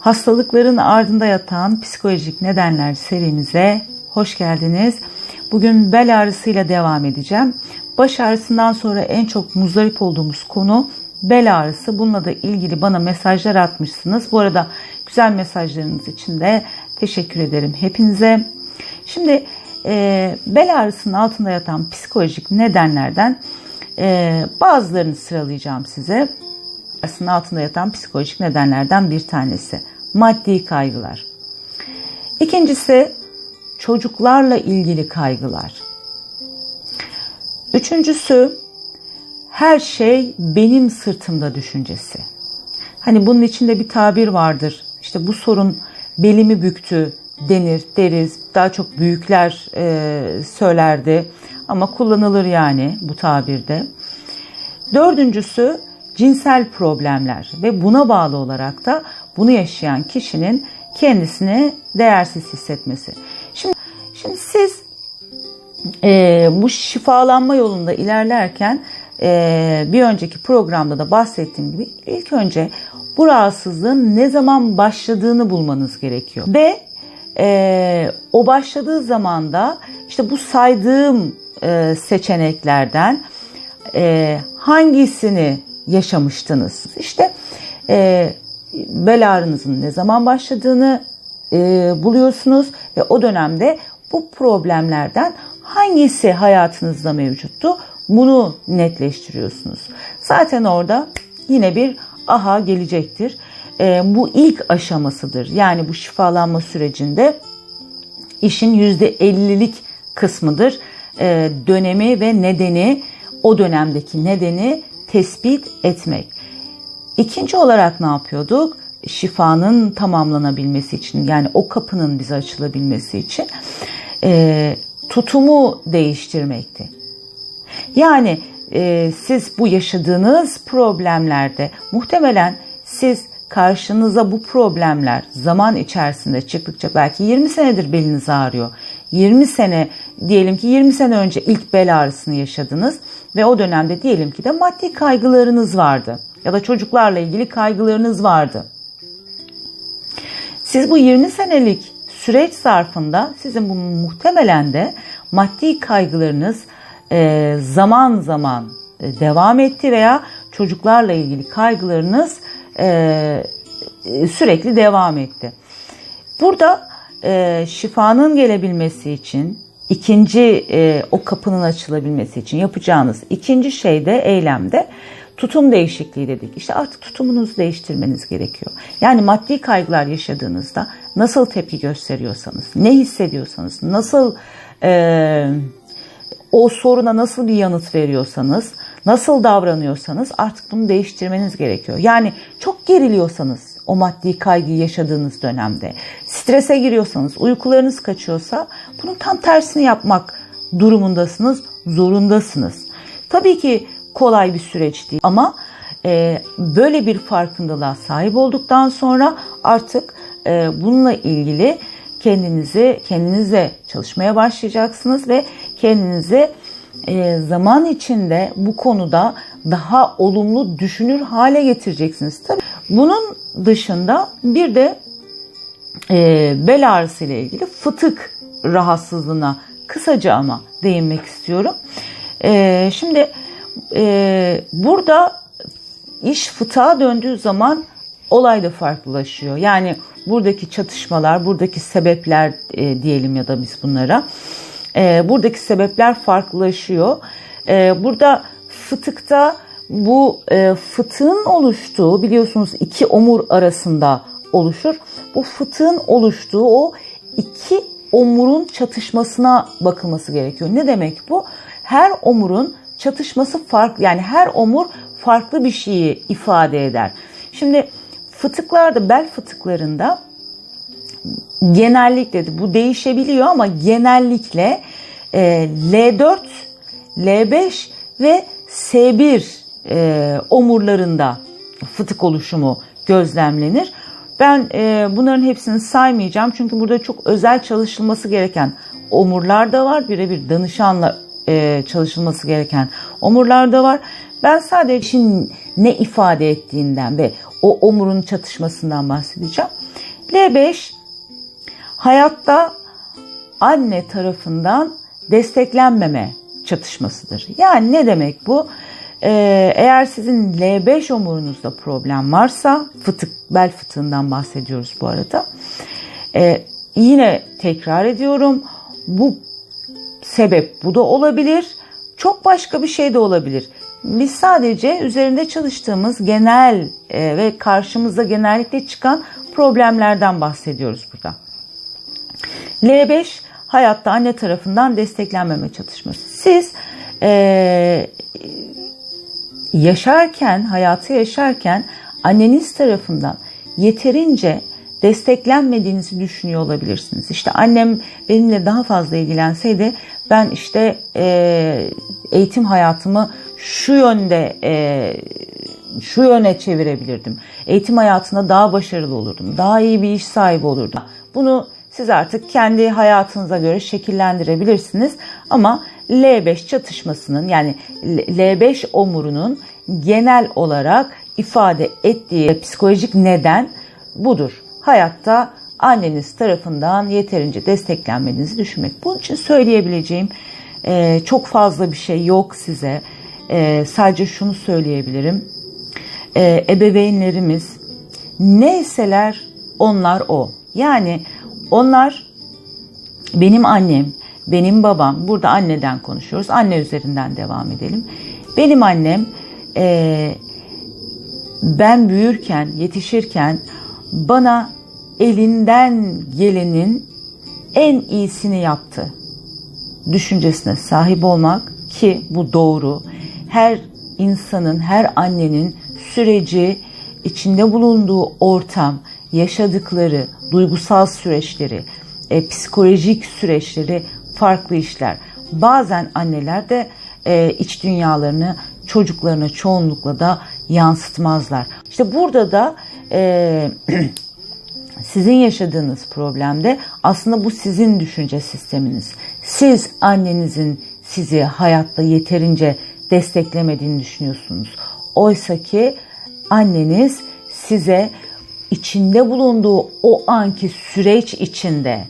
Hastalıkların ardında yatan psikolojik nedenler serimize hoş geldiniz. Bugün bel ağrısıyla devam edeceğim. Baş ağrısından sonra en çok muzdarip olduğumuz konu bel ağrısı. Bununla da ilgili bana mesajlar atmışsınız. Bu arada güzel mesajlarınız için de teşekkür ederim hepinize. Şimdi e, bel ağrısının altında yatan psikolojik nedenlerden e, bazılarını sıralayacağım size. Ağrısının altında yatan psikolojik nedenlerden bir tanesi maddi kaygılar. İkincisi çocuklarla ilgili kaygılar. Üçüncüsü her şey benim sırtımda düşüncesi. Hani bunun içinde bir tabir vardır. İşte bu sorun belimi büktü denir, deriz. Daha çok büyükler e, söylerdi ama kullanılır yani bu tabirde. Dördüncüsü cinsel problemler ve buna bağlı olarak da bunu yaşayan kişinin kendisini değersiz hissetmesi. Şimdi, şimdi siz e, bu şifalanma yolunda ilerlerken e, bir önceki programda da bahsettiğim gibi ilk önce bu rahatsızlığın ne zaman başladığını bulmanız gerekiyor. Ve e, o başladığı zaman da işte bu saydığım e, seçeneklerden e, hangisini yaşamıştınız? İşte e, bel ağrınızın ne zaman başladığını e, buluyorsunuz ve o dönemde bu problemlerden hangisi hayatınızda mevcuttu bunu netleştiriyorsunuz. Zaten orada yine bir aha gelecektir. E, bu ilk aşamasıdır. Yani bu şifalanma sürecinde işin %50'lik kısmıdır. E, dönemi ve nedeni o dönemdeki nedeni tespit etmek. İkinci olarak ne yapıyorduk? Şifanın tamamlanabilmesi için yani o kapının bize açılabilmesi için e, tutumu değiştirmekti. Yani e, siz bu yaşadığınız problemlerde muhtemelen siz karşınıza bu problemler zaman içerisinde çıktıkça belki 20 senedir beliniz ağrıyor. 20 sene diyelim ki 20 sene önce ilk bel ağrısını yaşadınız ve o dönemde diyelim ki de maddi kaygılarınız vardı ya da çocuklarla ilgili kaygılarınız vardı. Siz bu 20 senelik süreç zarfında sizin bu muhtemelen de maddi kaygılarınız e, zaman zaman e, devam etti veya çocuklarla ilgili kaygılarınız e, sürekli devam etti. Burada şifanın gelebilmesi için ikinci o kapının açılabilmesi için yapacağınız ikinci şey de eylemde tutum değişikliği dedik. İşte artık tutumunuzu değiştirmeniz gerekiyor. Yani maddi kaygılar yaşadığınızda nasıl tepki gösteriyorsanız, ne hissediyorsanız, nasıl e, o soruna nasıl bir yanıt veriyorsanız, nasıl davranıyorsanız artık bunu değiştirmeniz gerekiyor. Yani çok geriliyorsanız o maddi kaygıyı yaşadığınız dönemde, strese giriyorsanız, uykularınız kaçıyorsa bunun tam tersini yapmak durumundasınız, zorundasınız. Tabii ki kolay bir süreç değil ama e, böyle bir farkındalığa sahip olduktan sonra artık e, bununla ilgili kendinizi kendinizle çalışmaya başlayacaksınız ve kendinizi e, zaman içinde bu konuda daha olumlu düşünür hale getireceksiniz. Tabii bunun dışında bir de e, bel ağrısı ile ilgili fıtık rahatsızlığına kısaca ama değinmek istiyorum. E, şimdi e, burada iş fıtığa döndüğü zaman olay da farklılaşıyor. Yani buradaki çatışmalar, buradaki sebepler e, diyelim ya da biz bunlara. E, buradaki sebepler farklılaşıyor. E, burada fıtıkta bu e, fıtığın oluştuğu biliyorsunuz iki omur arasında oluşur. Bu fıtığın oluştuğu o iki omurun çatışmasına bakılması gerekiyor. Ne demek bu? Her omurun çatışması farklı yani her omur farklı bir şeyi ifade eder. Şimdi fıtıklarda bel fıtıklarında genellikle bu değişebiliyor ama genellikle e, L4, L5 ve S1 e, omurlarında fıtık oluşumu gözlemlenir. Ben e, bunların hepsini saymayacağım çünkü burada çok özel çalışılması gereken omurlar da var. Birebir danışanla e, çalışılması gereken omurlar da var. Ben sadece işin ne ifade ettiğinden ve o omurun çatışmasından bahsedeceğim. L5 hayatta anne tarafından desteklenmeme çatışmasıdır. Yani ne demek bu? Ee, eğer sizin L5 omurunuzda problem varsa, fıtık, bel fıtığından bahsediyoruz bu arada. Ee, yine tekrar ediyorum, bu sebep bu da olabilir, çok başka bir şey de olabilir. Biz sadece üzerinde çalıştığımız genel e, ve karşımıza genellikle çıkan problemlerden bahsediyoruz burada. L5 hayatta anne tarafından desteklenmeme çalışması. Siz e, yaşarken, hayatı yaşarken anneniz tarafından yeterince desteklenmediğinizi düşünüyor olabilirsiniz. İşte annem benimle daha fazla ilgilenseydi ben işte e, eğitim hayatımı şu yönde e, şu yöne çevirebilirdim. Eğitim hayatında daha başarılı olurdum. Daha iyi bir iş sahibi olurdum. Bunu siz artık kendi hayatınıza göre şekillendirebilirsiniz. Ama L5 çatışmasının yani L5 omurunun genel olarak ifade ettiği psikolojik neden budur. Hayatta anneniz tarafından yeterince desteklenmediğinizi düşünmek. Bunun için söyleyebileceğim e, çok fazla bir şey yok size. E, sadece şunu söyleyebilirim. E, ebeveynlerimiz neyseler onlar o. Yani onlar benim annem, benim babam, burada anneden konuşuyoruz. Anne üzerinden devam edelim. Benim annem e, ben büyürken, yetişirken bana elinden gelenin en iyisini yaptı. Düşüncesine sahip olmak ki bu doğru. Her insanın, her annenin süreci, içinde bulunduğu ortam, yaşadıkları, duygusal süreçleri, e, psikolojik süreçleri farklı işler. Bazen anneler de e, iç dünyalarını çocuklarına çoğunlukla da yansıtmazlar. İşte burada da e, sizin yaşadığınız problemde aslında bu sizin düşünce sisteminiz. Siz annenizin sizi hayatta yeterince desteklemediğini düşünüyorsunuz. Oysa ki anneniz size içinde bulunduğu o anki süreç içinde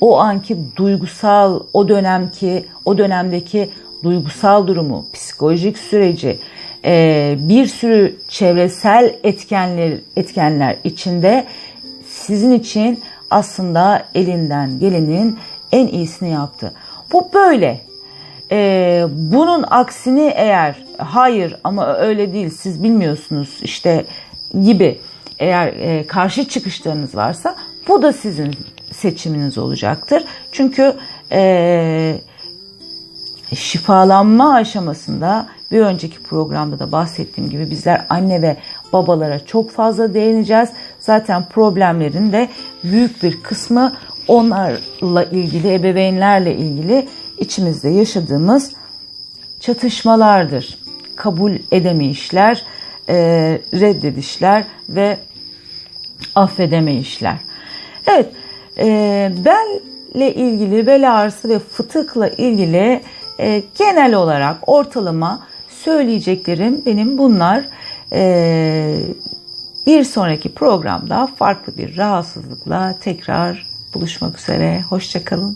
o anki duygusal o dönemki o dönemdeki duygusal durumu, psikolojik süreci, e, bir sürü çevresel etkenler etkenler içinde sizin için aslında elinden gelenin en iyisini yaptı. Bu böyle. Ee, bunun aksini eğer hayır ama öyle değil siz bilmiyorsunuz işte gibi eğer e, karşı çıkışlarınız varsa bu da sizin seçiminiz olacaktır. Çünkü e, şifalanma aşamasında bir önceki programda da bahsettiğim gibi bizler anne ve babalara çok fazla değineceğiz. Zaten problemlerin de büyük bir kısmı onlarla ilgili, ebeveynlerle ilgili içimizde yaşadığımız çatışmalardır. Kabul edemeyişler, e, reddedişler ve affedemeyişler. Evet, e, belle ilgili, bel ağrısı ve fıtıkla ilgili e, genel olarak ortalama söyleyeceklerim benim bunlar. E, bir sonraki programda farklı bir rahatsızlıkla tekrar buluşmak üzere. Hoşçakalın.